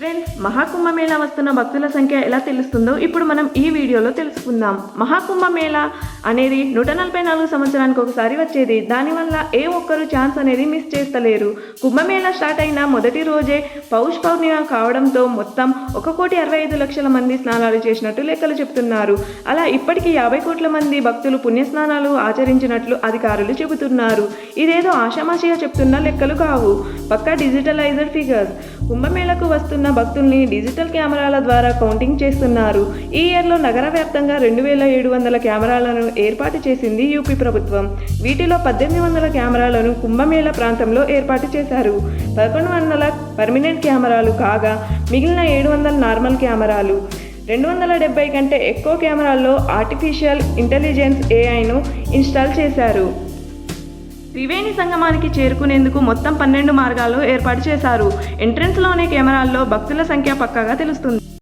Friends Maha Kumbh Mela వస్తున్న భక్తుల సంఖ్య ఎలా తెలుస్తుందో ఇప్పుడు మనం ఈ వీడియోలో తెలుసుకుందాం. మహాకుంభమేళా అనేది నూట నలభై నాలుగు సంవత్సరానికి ఒకసారి వచ్చేది. దానివల్ల ఏ ఒక్కరు ఛాన్స్ అనేది మిస్ చేస్తలేరు. కుంభమేళా స్టార్ట్ అయిన మొదటి రోజే పౌష్ పౌర్ణిమ కావడంతో మొత్తం ఒక కోటి అరవై ఐదు లక్షల మంది స్నానాలు చేసినట్టు లెక్కలు చెబుతున్నారు అలా ఇప్పటికీ యాభై కోట్ల మంది భక్తులు పుణ్యస్నానాలు ఆచరించినట్లు అధికారులు చెబుతున్నారు. ఇదేదో ఆషామాషిగా చెప్తున్న లెక్కలు కావు. పక్కా డిజిటలైజ్డ్ ఫిగర్స్ కుంభమేళకు వస్తున్న భక్తుల్ని డిజిటల్ కెమెరాల ద్వారా కౌంటింగ్ చేస్తున్నారు. ఈ ఇయర్లో నగర వ్యాప్తంగా రెండు వేల ఏడు వందల కెమెరాలను ఏర్పాటు చేసింది యూపీ ప్రభుత్వం. వీటిలో పద్దెనిమిది వందల కెమెరాలను కుంభమేళ ప్రాంతంలో ఏర్పాటు చేశారు. పదకొండు వందల పర్మినెంట్ కెమెరాలు కాగా మిగిలిన ఏడు వందల నార్మల్ కెమెరాలు. రెండు వందల డెబ్బై కంటే ఎక్కువ కెమెరాల్లో ఆర్టిఫిషియల్ ఇంటెలిజెన్స్ ఏఐను ఇన్స్టాల్ చేశారు. త్రివేణి సంగమానికి చేరుకునేందుకు మొత్తం పన్నెండు మార్గాలు ఏర్పాటు చేశారు. ఎంట్రన్స్లోనే కెమెరాల్లో భక్తుల సంఖ్య పక్కాగా తెలుస్తుంది.